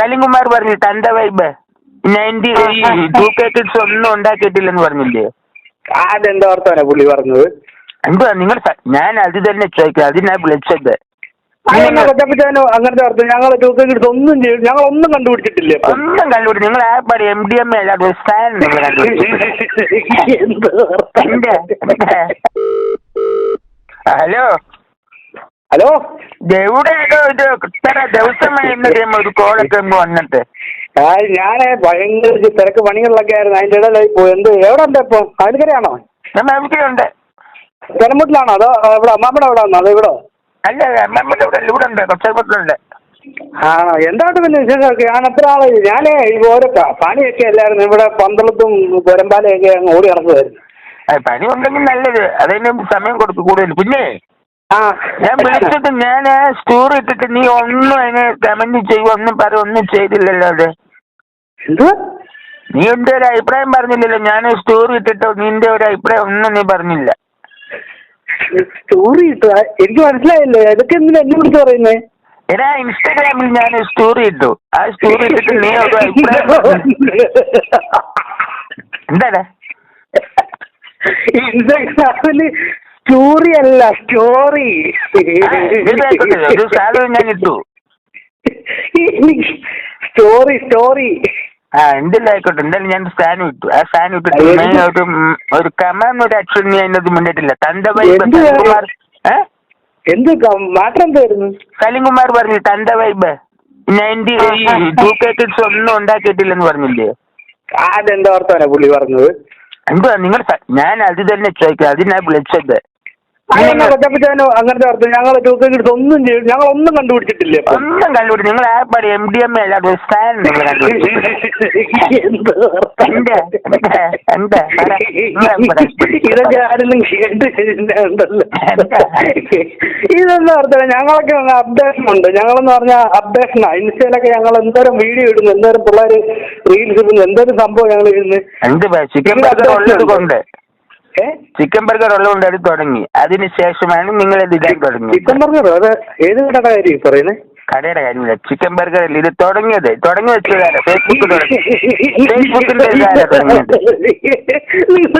സലിംകുമാർ പറഞ്ഞു തന്റെ vibe ninety two K kids ഒന്നും ഉണ്ടാക്കിയിട്ടില്ലെന്ന് പറഞ്ഞില്ലേ? അതെന്താ വർത്താനാ പുള്ളി പറഞ്ഞത്? എന്തുവാ നിങ്ങൾ ഞാൻ അത് തന്നെ ചോദിക്കുക അതിനാ വിളിച്ചത്. അതെന്നാ കൊച്ചപ്പച്ചാനോ അങ്ങനത്തെ അർത്ഥം ഞങ്ങൾ ഒന്നും ചെയ്യും ഞങ്ങൾ ഒന്നും കണ്ടുപിടിച്ചിട്ടില്ലേ? ഒന്നും നിങ്ങൾ ആ പടി M D M hello? Hello? എവിടെയാണോ ഇത് ഒരു കോളൊക്കെ വന്നിട്ട്. ആ ഞാനേ ഭയങ്കര തിരക്ക് പണികളിലൊക്കെ ആയിരുന്നു. അതിന്റെ ഇടയിലായി പോയി. എന്ത്? എവിടെ ഉണ്ട് ഇപ്പൊ? അതിനകരാണോ നമ്മൾ എവിടെയുണ്ട് അതോ ഇവിടെ അമ്മാമ്മയുടെ അവിടെ ആണോ അതോ ഇവിടെ? അല്ല നമ്മുടെ ഇവിടെ ഇവിടെ ഉണ്ട്. കുറച്ചപ്പുറത്തുണ്ട് ആണോ? എന്താണ് പിന്നെ വിശേഷമൊക്കെ? ഞാൻ എത്ര ആളെ? ഞാനേ ഓരോ പണിയൊക്കെ അല്ലായിരുന്നു. ഇവിടെ പന്തളത്തും പുരമ്പാലയൊക്കെ അങ്ങ് ഓടി നടക്കുമായിരുന്നു പണി ഉണ്ടെങ്കിൽ നല്ലത്. അതിന് സമയം കൊടുത്തു കൂടുതൽ. പിന്നെ ആ ഞാൻ വിളിച്ചിട്ട് ഞാൻ സ്റ്റോറി ഇട്ടിട്ട് നീ ഒന്നും അതിന് കമന്റ് ചെയ്യുക ഒന്നും പറ ഒന്നും ചെയ്തില്ലല്ലോ അത്. നീ എന്റെ ഒരു അഭിപ്രായം പറഞ്ഞില്ലല്ലോ ഞാൻ സ്റ്റോറി ഇട്ടിട്ട് നിന്റെ ഒരു അഭിപ്രായം ഒന്നും നീ പറഞ്ഞില്ല. സ്റ്റോറി ഇട്ടു? എനിക്ക് മനസ്സിലായില്ലേ? ഇതൊക്കെ എന്തിനാ എന്നെ പറയുന്നേ? എടാ ഇൻസ്റ്റാഗ്രാമിൽ ഞാൻ സ്റ്റോറി ഇട്ടു. ആ സ്റ്റോറി ഇട്ടിട്ട് നീ ഒരു അഭിപ്രായം. എന്താടാ? ഇൻസ്റ്റാഗ്രാമിൽ സ്റ്റോറി. അല്ല സ്റ്റോറി ഞാൻ ഇട്ടു സ്റ്റോറി സ്റ്റോറി. ആ എന്തെല്ലാം ആയിക്കോട്ടെ. എന്തായാലും ഞാൻ ഫാൻ വിട്ടു. ആ ഫാൻ വിട്ടിട്ട് ഒരു കമാന്ന് ഒരു അക്ഷരം ഞാൻ അതിനകത്ത് മുന്നിട്ടില്ല. തന്റെ ഏ? എന്ത് മാറ്റം എന്തായിരുന്നു? സലിംകുമാർ പറഞ്ഞു തന്റെ vibe ninety two K kids ഒന്നും ഉണ്ടാക്കിയിട്ടില്ലെന്ന് പറഞ്ഞില്ലേ? അതെന്താ പുള്ളി പറഞ്ഞത്? എന്തുവാ നിങ്ങൾ ഞാൻ അത് തന്നെ ചോദിക്കുക അതിനാ വിളിച്ചത്. അങ്ങനത്തെ അർത്ഥം ഞങ്ങൾ ടൂക്കെ ഒന്നും ചെയ്യും ഞങ്ങൾ ഒന്നും കണ്ടുപിടിച്ചിട്ടില്ല? ഒന്നും നിങ്ങൾ എം ഡി എം അല്ലാതെ നിങ്ങൾ കണ്ടുപിടിച്ചു എന്ത് എന്താ? എന്താ? എന്താ? പറ. എന്താ പറ? ഇതൊക്കെ ആരെങ്കിലും കേട്ടിട്ടുണ്ടല്ലോ എന്താ? ഇതെന്താ അർത്ഥം ഞങ്ങളൊക്കെ അപ്ഡേഷൻ ഉണ്ട് ഞങ്ങളെന്ന് പറഞ്ഞാൽ അപ്ഡേഷനാ ഇൻസ്റ്റയിലൊക്കെ ഞങ്ങൾ എന്തോരം വീഡിയോ ഇടുന്നു എന്തോരം പിള്ളേർ റീൽസ് ഇടുന്നു എന്തോരം സംഭവം ഞങ്ങൾ ഇടുന്നു ചിക്കൻ ബർഗർ ഉള്ളത് കൊണ്ട് ഏ? ചിക്കൻ ബർഗർ ഉള്ളത് കൊണ്ട് അത് തുടങ്ങി. അതിനുശേഷമാണ് നിങ്ങൾ ഇത് ഇടാൻ തുടങ്ങി ചിക്കൻ ബർഗർ അത് ഏത് കടയുടെ കാര്യം പറയുന്നത് കടയുടെ കാര്യമില്ല. ചിക്കൻ ബർഗർ അല്ല? ഇത് തുടങ്ങിയത്. തുടങ്ങി വെച്ചതാണ് ഫേസ്ബുക്ക് ഫേസ്ബുക്കിന്റെ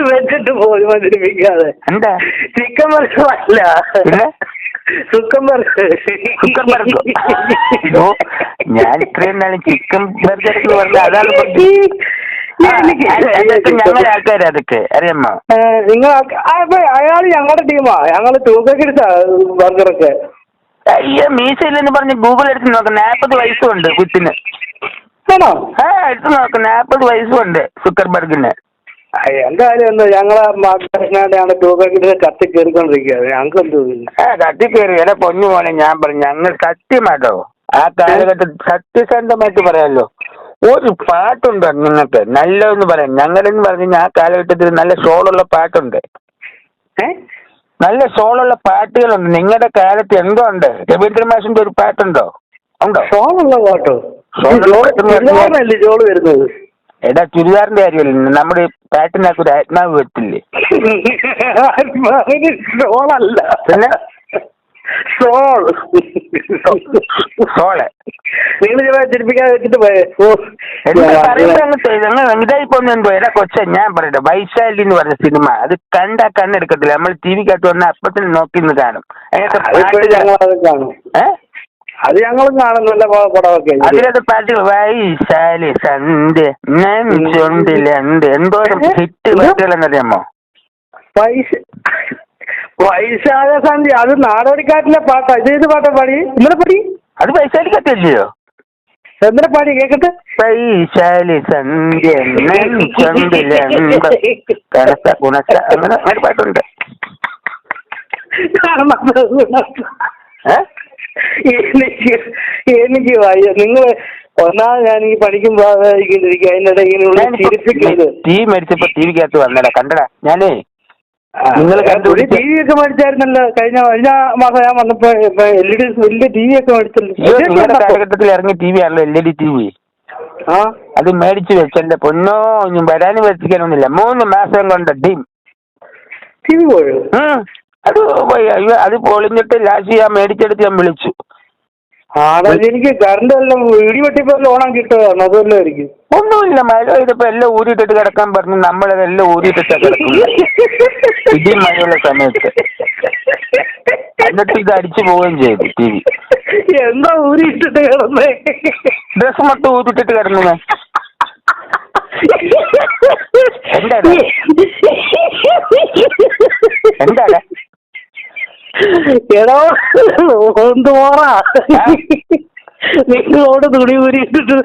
വെച്ചിട്ട് പോലും മതിരിപ്പിക്കാതെ എന്താ? ചിക്കൻ ബർഗർ അല്ല. Chicken burger. Chicken burger. ഞാൻ ഇത്രയും നാളും ചിക്കൻ ബർഗർ എന്ന് പറഞ്ഞാൽ അതാണ് ഞങ്ങളുടെ ആൾക്കാർ അതൊക്കെ അറിയാമോ നിങ്ങൾ അയാൾ ഞങ്ങളുടെ ടീമാ ഞങ്ങൾ തൂക്കക്കെടുത്താ ബർഗറൊക്കെ. അയ്യോ മീശയില്ലെന്ന് പറഞ്ഞ് ഗൂഗിൾ എടുത്ത് നോക്ക് നാപ്പത് വയസ്സുണ്ട് കുത്തിന് ആണോ? ആ എടുത്ത് നോക്ക് വയസ്സും വയസ്സുണ്ട് സുക്കർബർഗിന് എന്തായാലും എന്താ ഞങ്ങളെ കത്തി കയറിക്കൊണ്ടിരിക്കുകയാണ് ഞങ്ങൾക്ക് എന്ത് ആ തട്ടി കയറി. എടാ പൊന്നു മോനെ ഞാൻ പറഞ്ഞു ഞങ്ങൾ സത്യമാട്ടോ ആ കാലഘട്ടത്തിൽ സത്യസന്ധമായിട്ട് പറയാമല്ലോ ഒരു പാട്ടുണ്ട് നിങ്ങൾക്ക് നല്ലതെന്ന് പറയാം. ഞങ്ങളെന്ന് പറഞ്ഞു കഴിഞ്ഞാൽ ആ കാലഘട്ടത്തിൽ നല്ല ഷോളുള്ള പാട്ടുണ്ട്. ഏ? നല്ല ഷോളുള്ള പാട്ടുകളുണ്ട്. നിങ്ങളുടെ കാലത്ത് എന്തോ ഉണ്ട്? രവീന്ദ്ര മാഷിന്റെ ഒരു പാട്ടുണ്ടോ? ഉണ്ടോ? ഷോളുള്ള പാട്ടോ? ഷോൾ വരുന്നത്? എടാ ചുരിദാറിന്റെ കാര്യമല്ല? നമ്മുടെ പാട്ടിനകത്ത് ഒരു ആത്മാവ് വരത്തില്ലേ ഷോളല്ല പിന്നെ? ഷോൾ ഷോൾ നിങ്ങൾ ചില ചിരിപ്പിക്കാതെ വെച്ചിട്ട് പോയേ. ഓ എന്താ പറയുന്നത് അങ്ങ് ചെയ്ത് അങ്ങ് ഇതായി പോന്നെ എന്തോ. എടാ കൊച്ച ഞാൻ പറയട്ടെ. വൈശാലി എന്ന് പറഞ്ഞ സിനിമ അത് കണ്ടാ കണ്ണെടുക്കത്തില്ല. നമ്മൾ ടി വി കാട്ട് വന്ന അപ്പത്തിന് നോക്കി നിന്ന് കാണും. അത് ഞങ്ങളും കാണുന്നില്ല പടമൊക്കെ അതിനകത്ത് പാട്ട് വൈശാലി സന്ധ്യ നെഞ്ചുണ്ടിലുണ്ട് എന്തോരം ഹിറ്റ് പാട്ടുകളെന്നറിയാമോ പൈസ വൈശാഖ സന്ധ്യ അത് നാടോടിക്കാട്ടിലെ പാട്ടാ. ഇത് ഏത് പാട്ടാ പാടി ഇന്നലെ പാടി? അത് വൈശാലിക്കത്തില്ലയോ എന്തിനെ പാടി കേക്കട്ടെ? വൈശാലി സന്ധ്യ അങ്ങനെ പാട്ടുണ്ട്. എനിക്ക് എനിക്ക് വയ്യ നിങ്ങൾ ഒന്നാമത് ഞാൻ ഈ പണിക്കും ഭാഗമായിരിക്കും അതിനിടയിൽ ചിരിപ്പിക്കുന്നത്. ടി വി മേടിച്ചപ്പോ ടി വിക്കകത്ത് വന്നടാ കണ്ടടാ. ഞാനേ ഒരു ടി വി ഒക്കെ മേടിച്ചായിരുന്നല്ലോ. കഴിഞ്ഞ കഴിഞ്ഞ മാസം ഞാൻ വന്നപ്പോ എൽ ഇ ഡി വലിയ ടി വി ഒക്കെ മേടിച്ചല്ലോ ഇറങ്ങിയ ടി വി ആണല്ലോ L E D T V അത് മേടിച്ചു വെച്ചെന്റെ പൊന്നോ ഇനി വരാനും വെച്ചിരിക്കാനൊന്നുമില്ല മൂന്ന് മാസം കൊണ്ട് ടീം ടി വി പോയോ? അത് അത് പൊളിഞ്ഞിട്ട് ലാസ്റ്റ് ഞാൻ മേടിച്ചെടുത്ത് ഞാൻ വിളിച്ചു. എനിക്ക് കറണ്ട് എല്ലാം ഇടിവെട്ടിപ്പോ ലോൺ കിട്ടുകയാണ് അതുമല്ലേ ഒന്നുമില്ല മഴ പെയ്തപ്പോ എല്ലാം ഊരിയിട്ടിട്ട് കിടക്കാൻ പറഞ്ഞു. നമ്മളതെല്ലാം ഊരിയിട്ടിട്ട് കിടക്കും ഇടിയും മഴയുള്ള സമയത്ത്. എന്നിട്ട് ഇത് അടിച്ചു പോവുകയും ചെയ്തു ടി വി. എന്താ ഊരിയിട്ടിട്ട് കിടന്നേ? ഡ്രസ് മൊത്തം ഊരിട്ടിട്ട് കിടന്നു ഞാൻ. എന്താണ്? എന്താണ്? എടോ പോറാ നിങ്ങളോട് തുണി ഊരിയിട്ടിട്ട്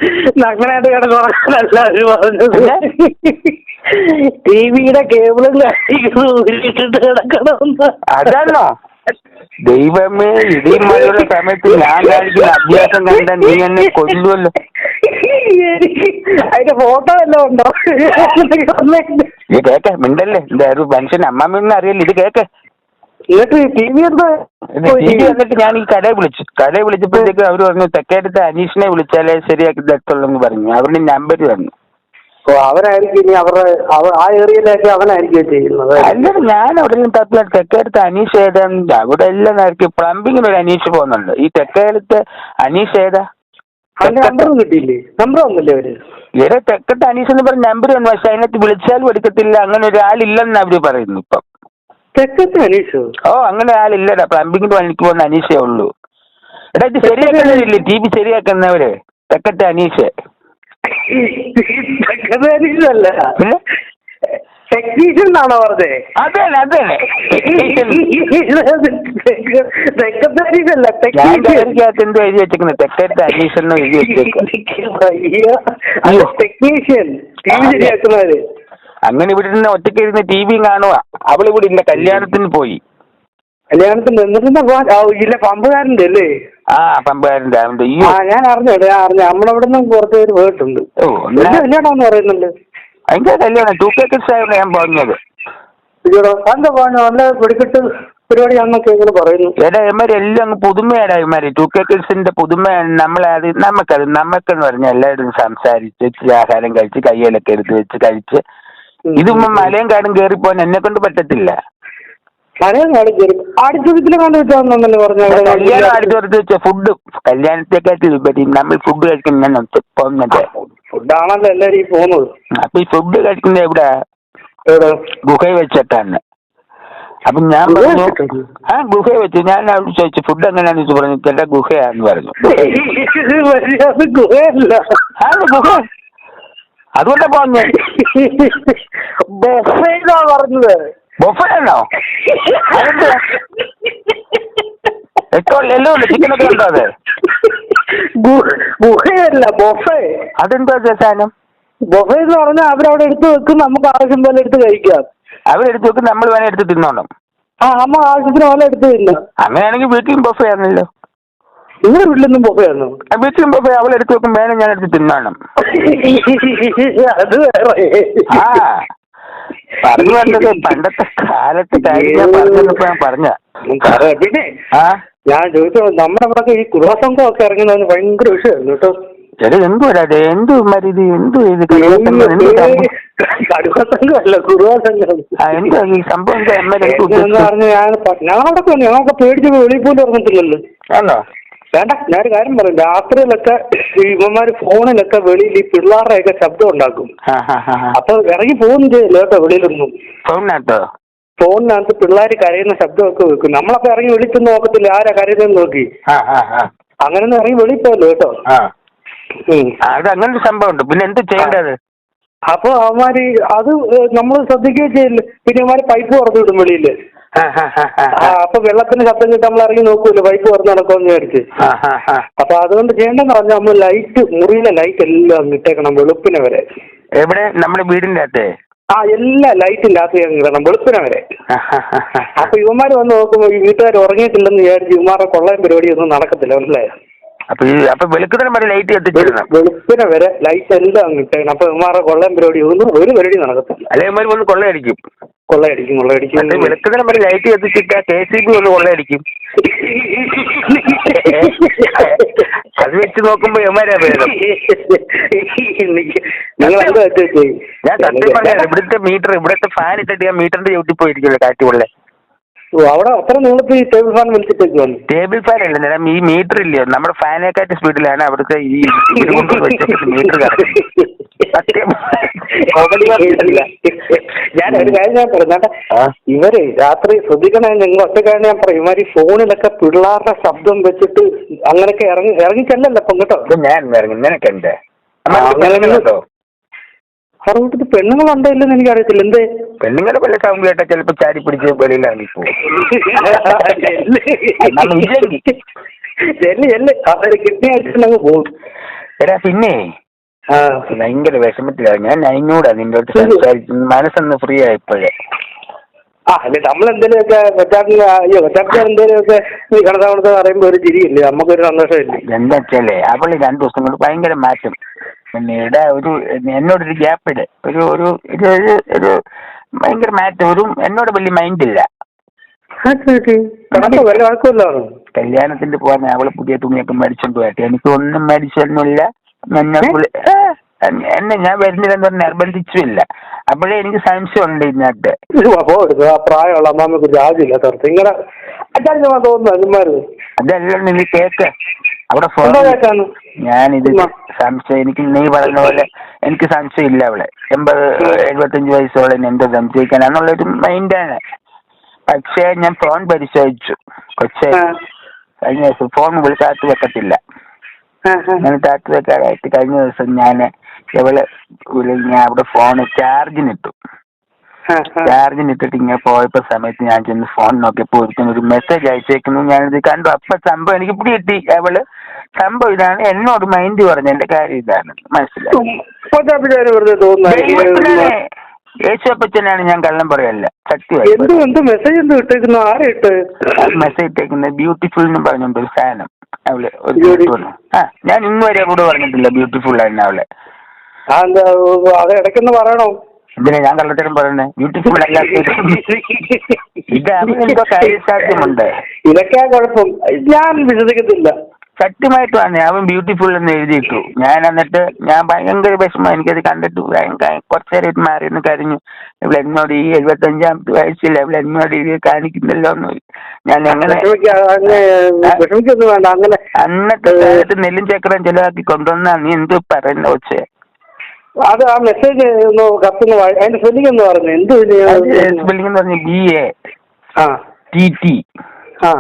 നഗ്നായിട്ട് കിടക്കണമെന്നല്ല അവർ പറഞ്ഞത്. ടി വിയുടെ കേബിളും കാര്യങ്ങളും ഊരിയിട്ടിട്ട് കിടക്കണമെന്ന് അതാണോ ദൈവമേ ഇടിമഴയുടെ സമയത്ത് ഞാൻ കാണിക്കുന്ന അഭ്യാസം കണ്ട നീ എന്നെ കൊല്ലുമല്ലോ അതിന്റെ ഫോട്ടോ എല്ലാം ഉണ്ടോ? ഇത് കേട്ടെ മിണ്ടല്ലേ? എന്തായാലും ഒരു മനുഷ്യൻ അമ്മാമ്മ അറിയില്ല. ഇത് കേക്ക്. എന്നിട്ട് ടി വി എന്താ? ടി വി വന്നിട്ട് ഞാൻ ഈ കടയെ വിളിച്ചു. കടയെ വിളിച്ചപ്പോഴത്തേക്ക് അവർ പറഞ്ഞു തെക്കേടത്ത് അനീഷിനെ വിളിച്ചാലേ ശരിയാക്കി തരത്തുള്ളൂ എന്ന് പറഞ്ഞു. അവരുടെ നമ്പർ തന്നു. ഓ ഇനി അവരുടെ ആ ഏരിയയിലേക്ക് അവനായിരിക്കും ചെയ്യുന്നത്. അല്ല ഞാൻ അവിടെ തപ്പിയ തെക്കേടത്ത് അനീഷ് ഏതാ? അവിടെ എല്ലാം ആയിരിക്കും പ്ലംബിങ്ങിന് ഒരു അനീഷ് പോകുന്നുണ്ട്. ഈ തെക്കേടത്ത് അനീഷ് ഏതാ? അവന്റെ നമ്പർ കിട്ടിയില്ലേ? നമ്പർ വന്നില്ലേ അവർ? ഇവിടെ തെക്കത്ത് അനീഷ് എന്ന് പറഞ്ഞ നമ്പർ വന്നു. പക്ഷെ അതിനകത്ത് വിളിച്ചാലും എടുക്കത്തില്ല. അങ്ങനെ ഒരാളില്ലെന്ന് അവർ പറയുന്നു ഇപ്പം. തെക്കത്ത് അനീഷോ? ഓ അങ്ങനെ ആളില്ലടാ. പ്ലംബിങ്ങിന് പണിക്ക് പോകുന്ന അനീഷേ ഉള്ളൂ. എടാ ഇത് ശരിയാക്കുന്നവരില്ലേ ടി വി ശരിയാക്കുന്നവര്. തെക്കത്തെ അനീഷ്. തെക്കത്ത് അനീഷല്ല പിന്നെ? ടെക്നീഷ്യൻ എന്നാണോ പറഞ്ഞേ? അതന്നെ അതന്നെ. തെക്കത്ത് അനീഷല്ല ഞാൻ ടെക്നീഷ്യൻ. ഡയറിക്കകത്ത് എന്തോ എഴുതി വെച്ചേക്കുന്നത്? തെക്കത്തെ അനീഷ് എന്നോ എഴുതി. ടെക്നീഷ്യൻ. ടി വി ശരിയാക്കുന്നവര്. അങ്ങനെ ഇവിടെ നിന്ന് ഒറ്റയ്ക്ക് ഇരുന്ന് ടി വിയും കാണുക. അവൾ ഇവിടെ ഇല്ല കല്യാണത്തിന് പോയി. കല്യാണത്തിന് ആ, ഇല്ല പമ്പുകാരന്റെ അല്ലേ? ആ പമ്പുകാരന്റെ അവന്റെ ആ ഞാൻ അറിഞ്ഞു ഞാൻ അറിഞ്ഞു. നമ്മളവിടെ നിന്ന് കുറച്ച് പേര് പോയിട്ടുണ്ട്. ഓ എന്റെ കല്യാണം പറയുന്നുണ്ട്? അതിന്റെ കല്യാണം ടൂ കെ കിഡ്സ് ആയതുകൊണ്ട് ഞാൻ പറഞ്ഞത്. ഇയ്യോടോ എന്താ പറഞ്ഞു നല്ല വെടിക്കെട്ട് പരിപാടിയാണെന്നൊക്കെ ഇങ്ങനെ പറയുന്നു. എടാ ഇമാര് എല്ലാം അങ്ങ് പുതുമയാടാ ഇമാര് ടൂ കെ കിഡ്സിന്റെ പുതുമയാണ്. നമ്മളത് നമുക്കത് നമുക്കെന്ന് പറഞ്ഞാൽ എല്ലാവരും സംസാരിച്ച് ആഹാരം കഴിച്ച് കയ്യിലൊക്കെ എടുത്ത് വെച്ച് കഴിച്ച് ഇതുമ്പോ മലയും കാടും കയറിപ്പോൻ എന്നെ കൊണ്ട് പറ്റത്തില്ല. മലയും കാട് കയറി ആടിച്ചതിലെ കണ്ടു വെച്ചാന്നല്ലേ കല്യാണം പറഞ്ഞു വെച്ച ഫുഡ് കല്യാണത്തെക്കാട്ടി ഉപരി നമ്മൾ ഫുഡ് കഴിക്കുന്ന പോകുന്നത്. ഫുഡാണല്ലോ എല്ലാരും ഈ പോകുന്നത്. അപ്പൊ ഈ ഫുഡ് കഴിക്കുന്നത് എവിടെ? ഗുഹ വെച്ചിട്ടാണ്. അപ്പൊ ഞാൻ പറഞ്ഞു? ആ ഗുഹ വെച്ചു. ഞാൻ അവിടെ ചോദിച്ചു ഫുഡ് എങ്ങനെയാന്ന് ചോദിച്ചു? പറഞ്ഞു ചേട്ടാ ഗുഹയാന്ന്? പറഞ്ഞു. ഗുഹയല്ല. ഗുഹ അതുകൊണ്ടാ പോന്നെ ബൊഫേന്നാ പറഞ്ഞത്. ബൊഫയാണോ അതെന്ത്? എട്ടോ എല്ലാം ഉണ്ട് ചിക്കനൊക്കെ ഉണ്ടോ അത്? ഗു- ഗുഹയല്ല ബൊഫേ. അതെന്തോ അത് സാധനം? ബൊഫേ എന്ന് പറഞ്ഞാൽ അവരവിടെ എടുത്ത് വെക്കും നമുക്ക് ആവശ്യം പോലെ എടുത്ത് കഴിക്കാം. അവരെടുത്ത് വെക്കും നമ്മൾ വേണേ എടുത്ത് തിന്നോണം ആ നമ്മൾ ആവശ്യത്തിന് പോലെ എടുത്ത് തിന്നാം. അങ്ങനെയാണെങ്കിൽ വീട്ടിലും ബൊഫേ ആണല്ലോ. നിങ്ങളുടെ വീട്ടിലൊന്നും ആ, വീട്ടിലും ബൊഫ അവൾ എടുത്ത് വെക്കും വേണം ഞാൻ എടുത്ത് തിന്നാണ്. അത് വേറെ. ആ പറഞ്ഞു വന്നത് പണ്ടത്തെ കാലത്ത് കാര്യം ഞാൻ പറഞ്ഞപ്പോ ഞാൻ പറഞ്ഞ പിന്നെ ആ? ഞാൻ ചോദിച്ചു നമ്മുടെ അവിടെ ഈ കുടുംബസംഘം ഒക്കെ ഇറങ്ങുന്നതിന് ഭയങ്കര വിഷയമായിരുന്നു കേട്ടോ. ചെറിയ എന്തുവാടാ ഇത്? എന്തു മരി ഇത്? എന്തു ഇത് എന്ത് സംഭവം? കടുവസംഘം അല്ല കുറുവാസംഘം ആ എന്താ ഈ സംഭവം? എന്താ എം എൽ എ എന്ന് പറഞ്ഞ് ഞാൻ പ- ഞങ്ങളവിടെ തന്നെ ഞങ്ങളൊക്കെ പേടിച്ച് വെളിയിൽ പോലും ഇറങ്ങത്തില്ലല്ലോ. ആണോ? വേണ്ട ഞാനൊരു കാര്യം പറയും രാത്രിയിലൊക്കെ ഈ ഇവന്മാര് ഫോണിലൊക്കെ വെളിയിൽ ഈ പിള്ളേരുടെയൊക്കെ ശബ്ദം ഉണ്ടാക്കും. അപ്പൊ ഇറങ്ങി പോകുന്നു ചെയ്യില്ല കേട്ടോ വെളിയിലൊന്നും. ഫോണിനകത്തോ? ഫോണിനകത്ത് പിള്ളേർ കരയുന്ന ശബ്ദമൊക്കെ വെക്കും. നമ്മളപ്പോ ഇറങ്ങി വിളിച്ചു നോക്കത്തില്ല? ആരാ കരയുന്നതെന്ന് നോക്കി. അങ്ങനെ ഇറങ്ങി വെളിയിൽ പോയല്ലോ കേട്ടോ. അത് അങ്ങനെ സംഭവം ഉണ്ട് പിന്നെ എന്ത് ചെയ്യേണ്ടത് അപ്പൊ അവന്മാര് അത് നമ്മൾ ശ്രദ്ധിക്കുകയും ചെയ്യില്ല. പിന്നെ അവന്മാര് പൈപ്പ് തുറന്നു വിടും വെളിയിൽ. അപ്പൊ വെള്ളത്തിന് ശബ്ദം കേട്ട് നമ്മൾ ഇറങ്ങി നോക്കൂല്ലോ പൈപ്പ് തുറന്നു നടക്കുമെന്ന് വിചാരിച്ച്. അപ്പൊ അതുകൊണ്ട് ചെയ്യേണ്ടെന്ന് പറഞ്ഞാൽ നമ്മൾ ലൈറ്റ് മുറിയിലെ ലൈറ്റ് എല്ലാം ഇട്ടേക്കണം വെളുപ്പിനെ വരെ. എവിടെ? നമ്മുടെ വീടിന്റെ അകത്തെ? ആ എല്ലാ ലൈറ്റും രാത്രി കിട്ടണം വെളുപ്പിനെ വരെ. അപ്പൊ ഇവന്മാര് വന്ന് നോക്കുമ്പോ ഈ വീട്ടുകാർ ഉറങ്ങിയിട്ടില്ലെന്ന് വിചാരിച്ച് ഇവന്മാരുടെ കൊള്ളയും പരിപാടി ഒന്നും നടക്കത്തില്ല മനസ്സിലായോ? അപ്പൊ ഈ അപ്പൊ വെളുക്കുന്നതിന് മതി ലൈറ്റ് വെളുപ്പിനെ വരെ ലൈറ്റ് എല്ലാം ഇട്ടേക്കണം. അപ്പൊ ഇവന്മാരുടെ കൊള്ളയും പരിപാടി ഒന്നും ഒരു പരിപാടി നടക്കത്തില്ല. അല്ലെങ്കിൽ വന്ന് കൊള്ളയടിക്കും. കൊള്ളയടിക്കും കൊള്ളയടിക്കും മറ്റേ വെളുക്കുന്നതിന് മതി ലൈറ്റ് കത്തിച്ചിട്ട് കെ സി ബി ഒന്ന് കൊള്ളയടിക്കും. അത് വെച്ച് നോക്കുമ്പോ എമാരാ ഭേദം. നിങ്ങൾ എന്താ വെച്ചേ ഞാൻ സത്യം പറഞ്ഞാൽ ഇവിടുത്തെ മീറ്റർ ഇവിടുത്തെ ഫാൻ ഇട്ടിട്ട് ഞാൻ മീറ്ററിന്റെ ചവിട്ടി പോയിരിക്കുമല്ലോ കാറ്റ് കൊള്ളേ അവിടെ അത്ര നീളത്തിൽ ഈ ടേബിൾ ഫാൻ വലിച്ചിട്ടേക്ക് വന്നു. ടേബിൾ ഫാൻ അല്ല നേരം ഈ മീറ്റർ ഇല്ലയോ നമ്മുടെ ഫാനേക്കാറ്റ് സ്പീഡിലാണ് അവിടുത്തെ ഈ മീറ്റർ കറക്കുന്നത് സത്യം. ഞാൻ ഒരു കാര്യം ഞാൻ പറഞ്ഞാട്ടെ ഇവർ രാത്രി ശ്രദ്ധിക്കണേ നിങ്ങൾ ഒറ്റക്കാരനെ ഞാൻ പറയും. ഇവർ ഫോണിലൊക്കെ പിള്ളേരുടെ ശബ്ദം വെച്ചിട്ട് അങ്ങനെയൊക്കെ ഇറങ്ങി ഇറങ്ങി ചെല്ലല്ലോ ഇപ്പം കേട്ടോ. ഞാൻ ഇറങ്ങി നിനക്ക് കേട്ടോ അവരുടെ വീട്ടിൽ പെണ്ണുങ്ങളുണ്ടോ? ഇല്ലെന്ന് എനിക്ക് അറിയത്തില്ല എന്തേ? പെണ്ണുങ്ങളെ വല്ല സൗണ്ട് കേട്ടാ ചിലപ്പോ ചാരി പിടിച്ച് വെളിയിൽ ഇറങ്ങി പോകും. ചെല്ല് ചെല്ല് അവർ കിഡ്നി പോകും. എടാ പിന്നെ? ഭയങ്കര വിഷമത്തിലാണ് ഞാൻ അതിനോടാ നിന്റെ അടുത്ത് സംസാരിച്ചു മനസ്സൊന്ന് ഫ്രീ ആയപ്പോഴേ ആ അല്ലെ നമ്മൾ എന്തെങ്കിലുമൊക്കെ അയ്യോ എന്തെങ്കിലുമൊക്കെ ഈ പറയുമ്പോ ഒരു ചിരിയില്ലേ? നമുക്കൊരു സന്തോഷമില്ലേ? എന്താ വെച്ചാലേ അവൾ രണ്ടു ദിവസം കൊണ്ട് ഭയങ്കര മാറ്റം. പിന്നെ ഇവിടെ ഒരു എന്നോടൊരു ഗ്യാപ്പ് ഇട്. ഒരു ഒരു ഒരു ഒരു- ഭയങ്കര മാറ്റം. ഒരു എന്നോട് വലിയ മൈൻഡ് ഇല്ല. കല്യാണത്തിന്റെ പോകാൻ അവൾ പുതിയ തുണിയൊക്കെ മേടിച്ചോണ്ട് പോയിട്ട്. എനിക്ക് ഒന്നും മേടിച്ചൊന്നുമില്ല. എന്നെ? പുള്ളി- എന്നെ- ഞാൻ വരുന്നില്ലെന്ന് പറഞ്ഞ് നിർബന്ധിച്ചുമില്ല അപ്പോഴേ എനിക്ക് സംശയം ഉണ്ട് ഇതിനകത്ത്. പ്രായമുള്ള തോന്നുന്നു അമ്മമാര് അതെല്ലാം നീ കേക്ക്. അവിടെ ഞാനിത് ഉമ്മ. സംശയം എനിക്ക് നീ പറഞ്ഞ പോലെ എനിക്ക് സംശയം ഇല്ല അവളെ. എൺപത് എഴുപത്തഞ്ച് വയസ്സോളം എന്തോ സംശയിക്കാനാന്നുള്ളൊരു മൈൻഡാണ് പക്ഷേ ഞാൻ ഫോൺ പരിശോധിച്ചു. കൊച്ചെ ആ, കഴിഞ്ഞ ദിവസം ഫോൺ വിളിക്കാത്ത വെക്കത്തില്ല. ഞാൻ ടാക്സി വെക്കാനായിട്ട് കഴിഞ്ഞ ദിവസം ഞാൻ ഇവളെ വിളി- ഞാൻ അവിടെ ഫോൺ ചാർജിനിട്ടു. ചാർജിനിട്ടിട്ട് ഇങ്ങനെ പോയപ്പോ സമയത്ത് ഞാൻ ചെന്ന് ഫോൺ നോക്കിയപ്പോ ഒരു മെസ്സേജ് അയച്ചേക്കുന്നു. ഞാനിത് കണ്ടു. അപ്പൊ സംഭവം എനിക്ക് പിടി കിട്ടി അവൾ സംഭവം ഇതാണ്. എന്നോട് മൈൻഡ് പറഞ്ഞ എന്റെ കാര്യം ഇതാണ്. മനസ്സിലായി? യേശുപ്പച്ചനാണ് ഞാൻ കള്ളം പറയല്ല. എന്ത് മെസ്സേജ് മെസ്സേജ് ഇട്ടേക്കുന്നത് ബ്യൂട്ടിഫുൾ എന്ന് പറഞ്ഞുകൊണ്ട് ഒരു സാധനം. അവൾ ഒരു. ആ ഞാൻ ഇന്ന് വരെ കൂടെ പറഞ്ഞിട്ടില്ല ബ്യൂട്ടിഫുൾ ആയിരുന്നു അവളെ. ആ എന്താ അത് ഇടയ്ക്കൊന്ന് പറയണോ? പിന്നെ ഞാൻ കള്ളത്തരം പറയുന്നത് ബ്യൂട്ടിഫുൾ അല്ലാത്ത ഇതൊക്കെ കുഴപ്പം. ഞാൻ വിശ്വസിക്കത്തില്ല. സത്യമായിട്ടുമാണ് അവൻ ബ്യൂട്ടിഫുൾ എന്ന് എഴുതിയിട്ടു. ഞാൻ എന്നിട്ട് ഞാൻ ഭയങ്കര വിഷമം. എനിക്കത് കണ്ടിട്ട് ഭയങ്കര കുറച്ചു നേരം മാറി എന്ന് കരഞ്ഞു. ഇവിടെ എന്നോട് ഈ എഴുപത്തഞ്ചാമത്തെ വയസ്സിൽ ഇവിടെ എന്നോട് ഇത് കാണിക്കുന്നല്ലോ എന്ന് ഞാൻ അങ്ങനെ അന്നത്തെ കാലത്ത് നെല്ലും ചക്രം ചെലവാക്കി കൊണ്ടുവന്നാ നീ എന്ത് പറയുന്ന വെച്ചേ അത് ആ മെസ്സേജ് ഒന്ന് കത്തുന്ന വായി- അതിന്റെ സ്പെല്ലിംഗ് എന്ന് പറഞ്ഞു. എന്ത് സ്പെല്ലിംഗ് എന്ന് പറഞ്ഞു ബി എ ടി ടി ആ.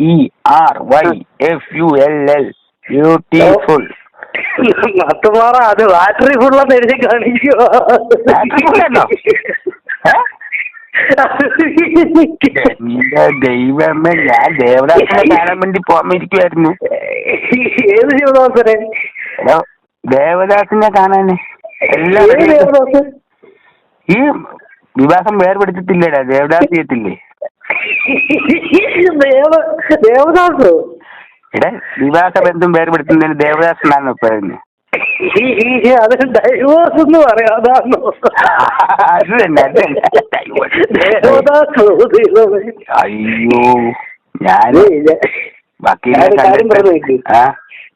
E R Y F U L L beautiful നട്ടുമാറ അത് ബാറ്ററി ഫുള്ളെന്ന് എഴുതി കാണിക്കോ? എന്റെ ദൈവമേ ഞാൻ ദേവദാസിനെ കാണാൻ വേണ്ടി പോകാൻ ഇരിക്കുവായിരുന്നു ഏത് ശിവദാസനെ ഹലോ ദേവദാസിനെ കാണാന്. എല്ലാവരും ഈ വിവാഹം വേർപെടുത്തിട്ടില്ലേടാ? ദേവദാസ് ചെയ്യത്തില്ലേ? ദേവ ദേവദാസ്. എടാ വിവാഹ ബന്ധം വേർപെടുത്തുന്നതിന് ദേവദാസ് എന്നാണ് പറയുന്നത് അത് ഡൈവോഴ്സ് എന്ന് പറയാം അതാണോ? അത് തന്നെ അത് തന്നെ. ദേവദാസ് ദൈവമേ. അയ്യോ ഞാൻ ബാക്കി ഞാൻ- കാര്യം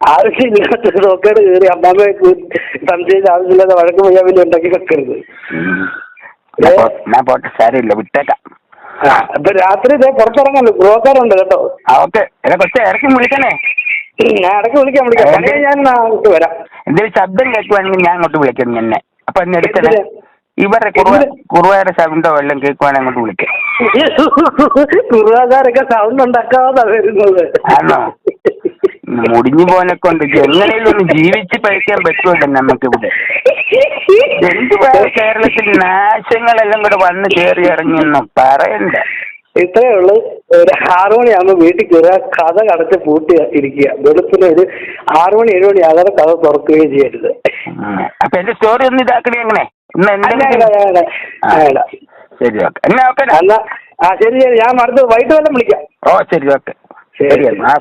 ആവശ്യമില്ലാത്ത നോക്കേട് കയറി അമ്മാമ്മയെ സംശയിച്ച് ആവശ്യമില്ലാതെ വഴക്ക് പിന്നെ ഉണ്ടാക്കി വെക്കരുത്. എന്നാ പോട്ടെ സാരമില്ല വിട്ടേക്കാം. ആ, അപ്പൊ രാത്രി ഇതേ പുറത്തിറങ്ങല്ലോ ബ്രോക്കറുണ്ട് കേട്ടോ. ഓക്കെ. എന്നെ കൊച്ചെ ഇറക്കി വിളിക്കണേ. ഞാൻ ഇടയ്ക്ക് വിളിക്കാൻ വിളിക്കാം. ഞാൻ അങ്ങോട്ട് വരാം. എന്തെങ്കിലും ശബ്ദം കേൾക്കുവാണെങ്കിൽ ഞാൻ അങ്ങോട്ട് വിളിക്കാം എന്നെ അപ്പൊ എന്നെ എടുക്കണേ എന്തിന്? ഇവരുടെ കുറുവ എന്തിന്? കുറുവയുടെ ശബ്ദോ എല്ലാം കേൾക്കുവാണെങ്കിൽ അങ്ങോട്ട് വിളിക്കാം. കുറുവാക്കാരൊക്കെ സൗണ്ട് ഉണ്ടാക്കാതെ വരുന്നത്. ആണോ? മുടിഞ്ഞു പോനെ ഉണ്ട്. എങ്ങനെയും ഒന്ന് ജീവിച്ച് പഴിക്കാൻ പറ്റുമല്ലോ നമുക്കിവിടെ. എന്തുവാ കേരളത്തിൽ നാശങ്ങളെല്ലാം കൂടെ വന്ന് കയറി ഇറങ്ങിയെന്നും? പറയണ്ട. ഇത്രയേ ഉള്ളു. ഒരു ആറു മണിയാകുമ്പോ വീട്ടിൽ കയറുക കഥ കടച്ച് പൂട്ടി ഇരിക്കുക വെളുപ്പിന് ഒരു ആറു മണി ഏഴു മണി ആകാതെ കഥ തുറക്കുകയും ചെയ്യരുത്. അപ്പൊ എന്റെ സ്റ്റോറി ഒന്ന് ഇതാക്കണേ അങ്ങനെ. അല്ല. ശരി ഓക്കെ. എന്നാ ഓക്കെ എന്നാ ആ ശരി ശരി. ഞാൻ മറന്നു. വൈകിട്ട് വല്ലതും വിളിക്കാം. ഓ ശരി ഓക്കെ. ശരി. ആ,